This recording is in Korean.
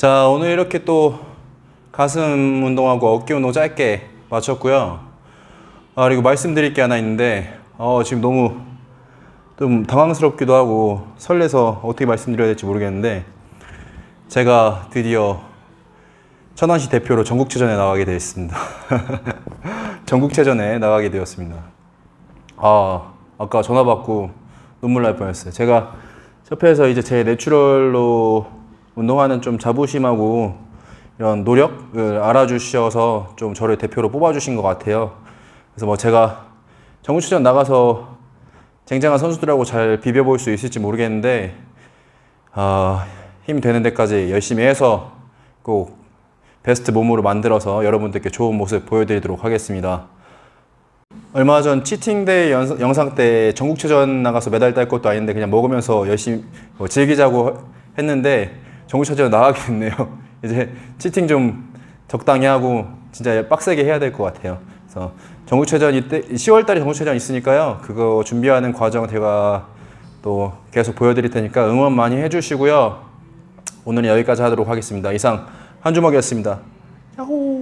자, 오늘 이렇게 또 가슴 운동하고 어깨 운동 짧게 마쳤고요. 아, 그리고 말씀드릴 게 하나 있는데, 어, 지금 너무 좀 당황스럽기도 하고 설레서 어떻게 말씀드려야 될지 모르겠는데, 제가 드디어 천안시 대표로 전국체전에 나가게 되었습니다. 전국체전에 나가게 되었습니다. 아, 아까 전화 받고 눈물 날 뻔했어요. 제가 협회에서 이제 제 내추럴로 운동하는 좀 자부심하고 이런 노력을 알아주셔서 좀 저를 대표로 뽑아주신 것 같아요. 그래서 뭐 제가 전국체전 나가서 쟁쟁한 선수들하고 잘 비벼볼 수 있을지 모르겠는데, 아, 힘 되는 데까지 열심히 해서 꼭 베스트 몸으로 만들어서 여러분들께 좋은 모습 보여드리도록 하겠습니다. 얼마 전 치팅데이 연- 영상 때 전국체전 나가서 메달 딸 것도 아닌데 그냥 먹으면서 열심히 뭐 즐기자고 했는데 전국체전 나가게 됐네요. 이제 치팅 좀 적당히 하고 진짜 빡세게 해야 될 것 같아요. 그래서 전국체전 이때 10월 달에 전국체전 있으니까요. 그거 준비하는 과정 제가 또 계속 보여드릴 테니까 응원 많이 해주시고요. 오늘은 여기까지 하도록 하겠습니다. 이상 한 주먹이었습니다. 야호!